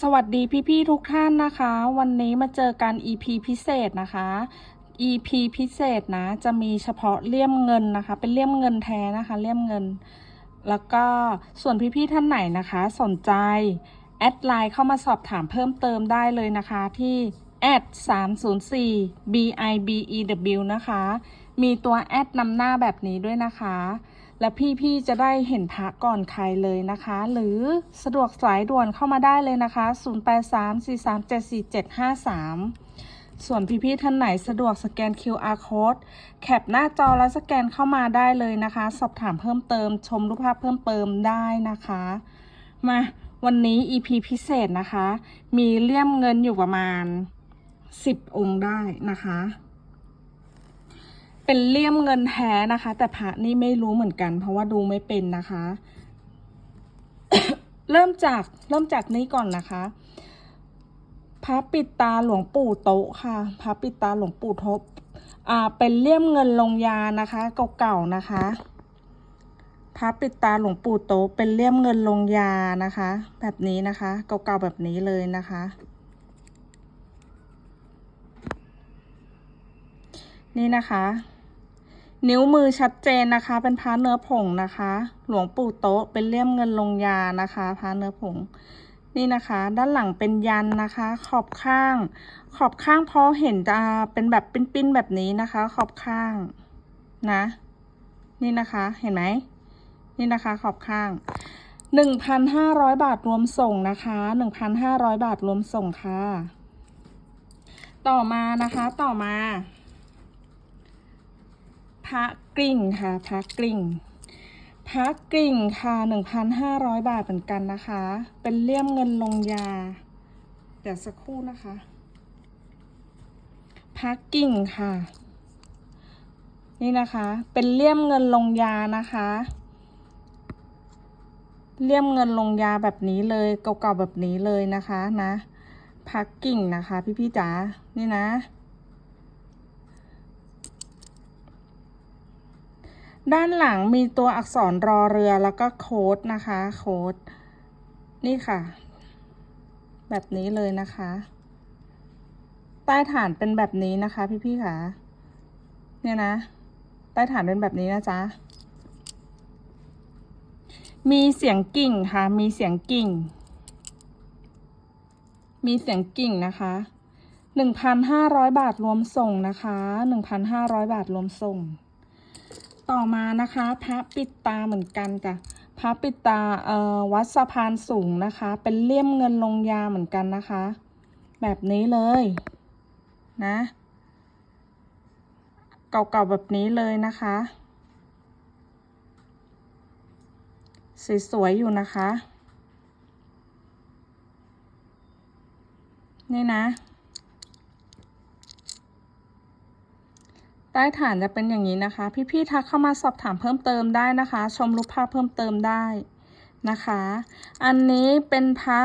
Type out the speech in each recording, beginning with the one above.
สวัสดีพี่ๆทุกท่านนะคะ วันนี้มาเจอกัน EP พิเศษนะคะ EP พิเศษนะ จะมีเฉพาะเลี่ยมเงินนะคะ เป็นเลี่ยมเงินแท้นะคะ เลี่ยมเงิน แล้วก็ส่วนพี่ๆท่านไหนนะคะ สนใจ แอดไลน์เข้ามาสอบถามเพิ่มเติมได้เลยนะคะที่แอด304 bibew นะคะ มีตัวแอดนำหน้าแบบนี้ด้วยนะคะ และพี่ๆจะได้เห็นพระก่อนใครเลยนะคะ หรือสะดวกสายด่วนเข้ามาได้เลยนะคะ 0834374753 ส่วนพี่ๆท่านไหนสะดวกสแกน QR code แคปหน้าจอแล้วสแกนเข้ามาได้เลยนะคะ สอบถามเพิ่มเติม ชมรูปภาพเพิ่มเติมได้นะคะ มาวันนี้ EP พิเศษนะคะ มีเลี่ยมเงินอยู่ประมาณ 10 องค์ได้นะคะ เป็นเลี่ยมเงินแท้นะคะ แต่พระนี่ไม่รู้เหมือนกัน เพราะว่าดูไม่เป็นนะคะ เริ่มจากเริ่มจากนี้ก่อนนะคะพระปิดตาหลวงปู่โตะค่ะพระปิดตาหลวงปู่ทบอ่าเป็นเลี่ยมเงินลงยานะคะ เก่าๆนะคะพระปิดตาหลวงปู่โตะเป็นเลี่ยมเงินลงยานะคะ แบบนี้นะคะ เก่าๆแบบนี้เลยนะคะ นี่นะคะ นิ้วมือชัดเจนนะคะ เป็นพระเนื้อผงนะคะ หลวงปู่โต๊ะเป็นเลี่ยมเงินลงยานะคะพระเนื้อผง นี่นะคะ ด้านหลังเป็นยันนะคะ ขอบข้าง ขอบข้างพอเห็นจะเป็นแบบปิ้นๆแบบนี้นะคะ ขอบข้างนะ นี่นะคะเห็นไหมนี่นะคะ ขอบข้างหนึ่งพันห้าร้อยบาทรวมส่งนะคะหนึ่งพันห้าร้อยบาทรวมส่งค่ะ ต่อมานะคะ ต่อมา พระกริ่งค่ะพระกริ่งพระกริ่งค่ะหนึ่งพันห้าร้อยบาทเหมือนกันนะคะ เป็นเลี่ยมเงินลงยา เดี๋ยวสักครู่นะคะพระกิ่งค่ะ นี่นะคะ เป็นเลี่ยมเงินลงยานะคะเลี่ยมเงินลงยาแบบนี้เลยเก่าๆแบบนี้เลยนะคะนะพักกิ่งนะคะ พี่ๆจ๋านี่นะ ด้านหลังมีตัวอักษรรอเรือแล้วก็โค้ดนะคะ โค้ดนี่ค่ะ แบบนี้เลยนะคะ ใต้ฐานเป็นแบบนี้นะคะ พี่ๆค่ะ เนี่ยนะ ใต้ฐานเป็นแบบนี้นะจ๊ะ มีเสียงกิ่งค่ะ มีเสียงกิ่ง มีเสียงกิ่งนะคะหนึ่งพันห้าร้อยบาทรวมส่งนะคะหนึ่งพันห้าร้อยบาทรวมส่ง ต่อมานะคะพระปิดตาเหมือนกันจ้ะพระปิดตาเอ่อวัดสะพานสูงนะคะ เป็นเลี่ยมเงินลงยาเหมือนกันนะคะ แบบนี้เลยนะเก่าๆแบบนี้เลยนะคะสวยๆอยู่นะคะ นี่นะ ใต้ฐานจะเป็นอย่างนี้นะคะ พี่ๆทักเข้ามาสอบถามเพิ่มเติมได้นะคะ ชมรูปภาพเพิ่มเติมได้นะคะ อันนี้เป็นพระ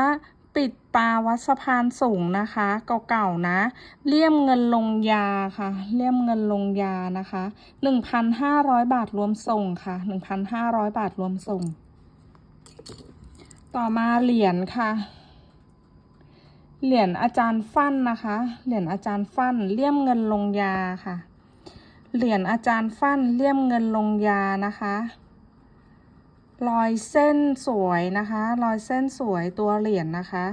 ปิดตาวัดสะพานสูงนะคะเก่าๆนะเลี่ยมเงินลงยาค่ะเลี่ยมเงินลงยานะคะ1,500บาทรวมส่งค่ะ1,500บาทรวมส่ง ต่อมาเหรียญค่ะ เหรียญอาจารย์ฟั่นนะคะ เหรียญอาจารย์ฟั่นเลี่ยมเงินลงยาค่ะ เหรียญอาจารย์ฟั่นเลี่ยมเงินลงยานะคะ รอยเส้นสวยนะคะ รอยเส้นสวยตัวเหรียญนะคะ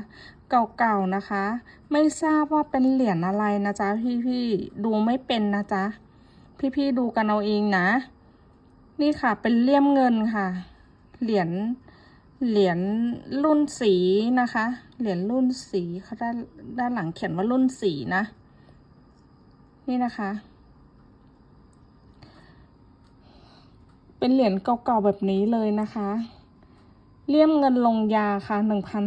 เก่าๆนะคะ ไม่ทราบว่าเป็นเหรียญอะไรนะจ๊ะพี่ๆดูไม่เป็นนะจ๊ะพี่ๆดูกันเอาเองนะ นี่ค่ะเป็นเลี่ยมเงินค่ะ เหรียญเหรียญรุ่นสีนะคะ เหรียญรุ่นสีเขาด้านด้านหลังเขียนว่ารุ่นสีนะ นี่นะคะ เป็นเหรียญเก่าๆแบบนี้เลยนะคะ เลี่ยมเงินลงยาค่ะ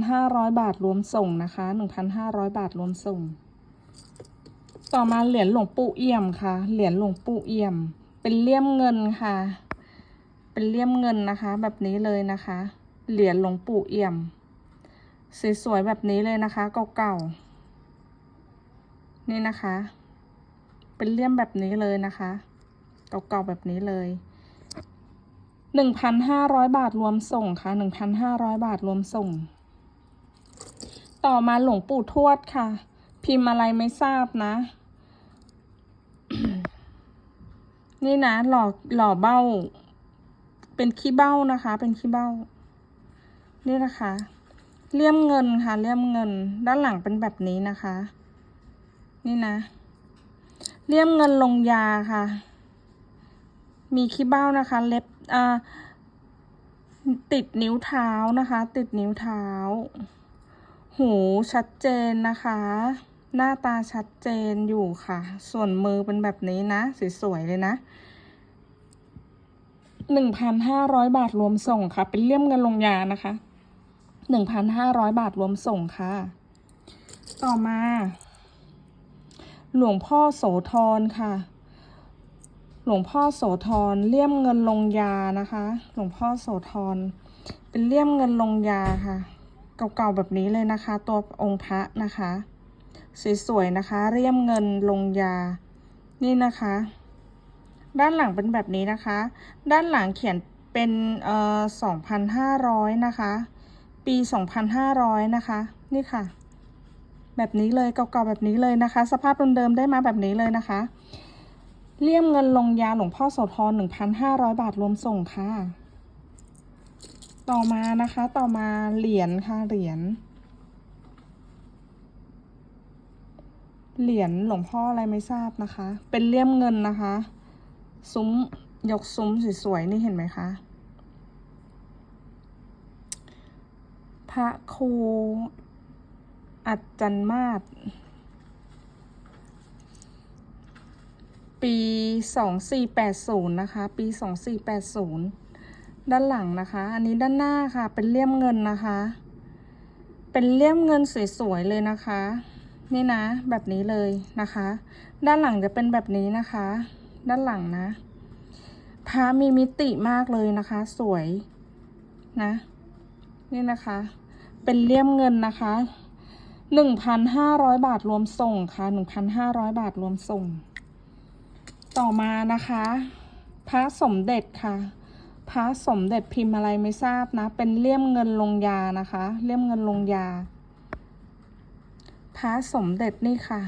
1,500 บาทรวมส่งนะคะ 1,500 บาทรวมส่ง ต่อมาเหรียญหลวงปู่เอี่ยมค่ะ เหรียญหลวงปู่เอี่ยม เป็นเลี่ยมเงินค่ะ เป็นเลี่ยมเงินนะคะ แบบนี้เลยนะคะ เหรียญหลวงปู่เอี่ยม สวยๆแบบนี้เลยนะคะ เก่าๆ นี่นะคะ เป็นเลี่ยมแบบนี้เลยนะคะ เก่าๆแบบนี้เลย หนึ่งพันห้าร้อยบาทรวมส่งค่ะหนึ่งพันห้าร้อยบาทรวมส่ง ต่อมาหลวงปู่ทวดค่ะ พิมพ์อะไรไม่ทราบนะ นี่นะหล่อหล่อเบ้า เป็นขี้เบ้านะคะ เป็นขี้เบ้า นี่นะคะ เลี่ยมเงินค่ะ เลี่ยมเงิน ด้านหลังเป็นแบบนี้นะคะ นี่นะ เลี่ยมเงินลงยาค่ะ มีขี้เบ้านะคะ เล็บ อ่าติดนิ้วเท้านะคะ ติดนิ้วเท้า หูชัดเจนนะคะ หน้าตาชัดเจนอยู่ค่ะ ส่วนมือเป็นแบบนี้นะ สวยๆเลยนะหนึ่งพันห้าร้อยบาทรวมส่งค่ะ เป็นเลี่ยมเงินลงยานะคะหนึ่งพันห้าร้อยบาทรวมส่งค่ะ ต่อมา หลวงพ่อโสธรค่ะ หลวงพ่อโสธรเลี่ยมเงินลงยานะคะ หลวงพ่อโสธรเป็นเลี่ยมเงินลงยาค่ะ เก่าๆแบบนี้เลยนะคะ ตัวองค์พระนะคะสวยๆนะคะ เลี่ยมเงินลงยา นี่นะคะ ด้านหลังเป็นแบบนี้นะคะ ด้านหลังเขียนเป็นเอ่อสองพันห้าร้อยนะคะ ปีสองพันห้าร้อยนะคะ นี่ค่ะ แบบนี้เลยเก่าๆแบบนี้เลยนะคะ สภาพเดิมๆได้มาแบบนี้เลยนะคะ เลี่ยมเงินลงยาหลวงพ่อโสธรหนึ่งพันห้าร้อยบาทรวมส่งค่ะ ต่อมานะคะ ต่อมาเหรียญค่ะ เหรียญ เหรียญหลวงพ่ออะไรไม่ทราบนะคะ เป็นเลี่ยมเงินนะคะ ซุ้มยกซุ้มสวยๆนี่เห็นไหมคะ พระครูอัจจันมาศ ปีสองสี่แปดศูนย์นะคะ ปีสองสี่แปดศูนย์ด้านหลังนะคะ อันนี้ด้านหน้าค่ะ เป็นเลี่ยมเงินนะคะ เป็นเลี่ยมเงินสวยๆเลยนะคะ นี่นะ แบบนี้เลยนะคะ ด้านหลังจะเป็นแบบนี้นะคะ ด้านหลังนะพระมีมิติมากเลยนะคะ สวยนะ นี่นะคะ เป็นเลี่ยมเงินนะคะหนึ่งพันห้าร้อยบาทรวมส่งค่ะหนึ่งพันห้าร้อยบาทรวมส่ง ต่อมานะคะ พระสมเด็จค่ะ พระสมเด็จพิมพ์อะไรไม่ทราบนะ เป็นเลี่ยมเงินลงยานะคะ เลี่ยมเงินลงยา พระสมเด็จนี่ค่ะ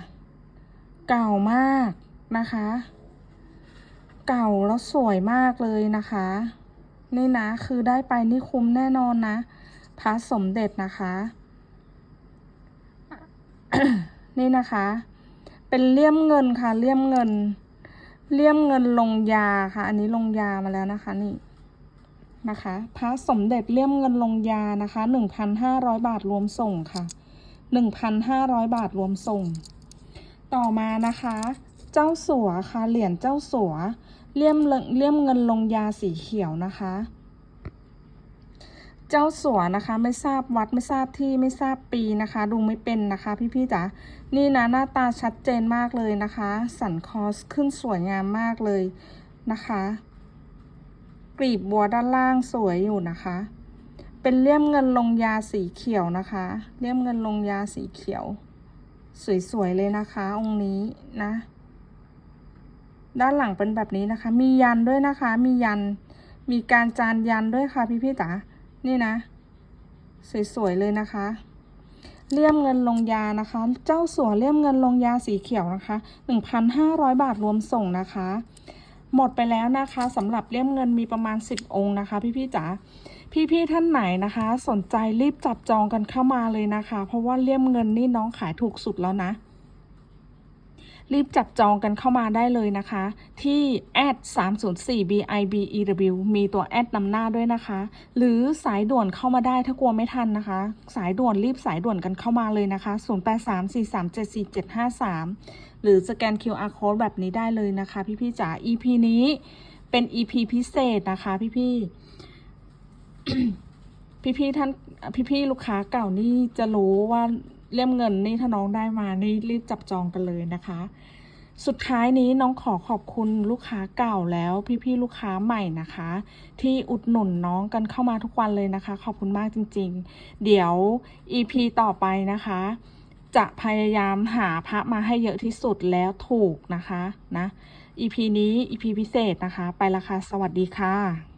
เก่ามากนะคะ เก่าแล้วสวยมากเลยนะคะ นี่นะคือได้ไปนี่คุ้มแน่นอนนะ พระสมเด็จนะคะ นี่นะคะ เป็นเลี่ยมเงินค่ะ เลี่ยมเงิน เลี่ยมเงินลงยาค่ะ อันนี้ลงยามาแล้วนะคะนี่นะคะพระสมเด็จเลี่ยมเงินลงยานะคะหนึ่งพันห้าร้อยบาทรวมส่งค่ะหนึ่งพันห้าร้อยบาทรวมส่ง ต่อมานะคะ เจ้าสัวค่ะเหรียญเจ้าสัวเลี่ยมเงินเลี่ยมเงินลงยาสีเขียวนะคะ เจ้าสัวนะคะ ไม่ทราบวัดไม่ทราบที่ไม่ทราบปีนะคะ ดูไม่เป็นนะคะ พี่ๆจ๋านี่นะหน้าตาชัดเจนมากเลยนะคะ สันคอสขึ้นสวยงามมากเลยนะคะ กลีบบัวด้านล่างสวยอยู่นะคะ เป็นเลี่ยมเงินลงยาสีเขียวนะคะ เลี่ยมเงินลงยาสีเขียว สวยๆเลยนะคะ องค์นี้นะ ด้านหลังเป็นแบบนี้นะคะ มียันด้วยนะคะ มียันมีการจานยันด้วยค่ะพี่พี่ๆจ๋า นี่นะ สวยๆเลยนะคะเลี่ยมเงินลงยานะคะ เจ้าสัวเลี่ยมเงินลงยาสีเขียวนะคะ 1,500 บาทรวมส่งนะคะ หมดไปแล้วนะคะสำหรับเลี่ยมเงินมีประมาณ 10 องค์นะคะ พี่พี่ๆจ๋าพี่ๆท่านไหนนะคะ สนใจรีบจับจองกันเข้ามาเลยนะคะ เพราะว่าเลี่ยมเงินนี่น้องขายถูกสุดแล้วนะ รีบจับจองกันเข้ามาได้เลยนะคะ ที่แอด304 bibew มีตัวแอดนำหน้าด้วยนะคะ หรือสายด่วนเข้ามาได้ถ้ากลัวไม่ทันนะคะ สายด่วนรีบสายด่วนกันเข้ามาเลยนะคะ 0834374753 หรือสแกน QR code แบบนี้ได้เลยนะคะ พี่ๆจ๋า EP นี้เป็น EP พิเศษนะคะพี่ๆพี่ๆท่านพี่ๆลูกค้าเก่านี่จะรู้ว่า เล่มเงินนี่ถ้าน้องได้มานี่รีบจับจองกันเลยนะคะ สุดท้ายนี้น้องขอขอบคุณลูกค้าเก่าแล้วพี่ๆลูกค้าใหม่นะคะ ที่อุดหนุนน้องกันเข้ามาทุกวันเลยนะคะ ขอบคุณมากจริง ๆ เดี๋ยว EP ต่อไปนะคะ จะพยายามหาพระมาให้เยอะที่สุดแล้วถูกนะคะนะ EP นี้ EP พิเศษนะคะ ไปละค่ะสวัสดีค่ะ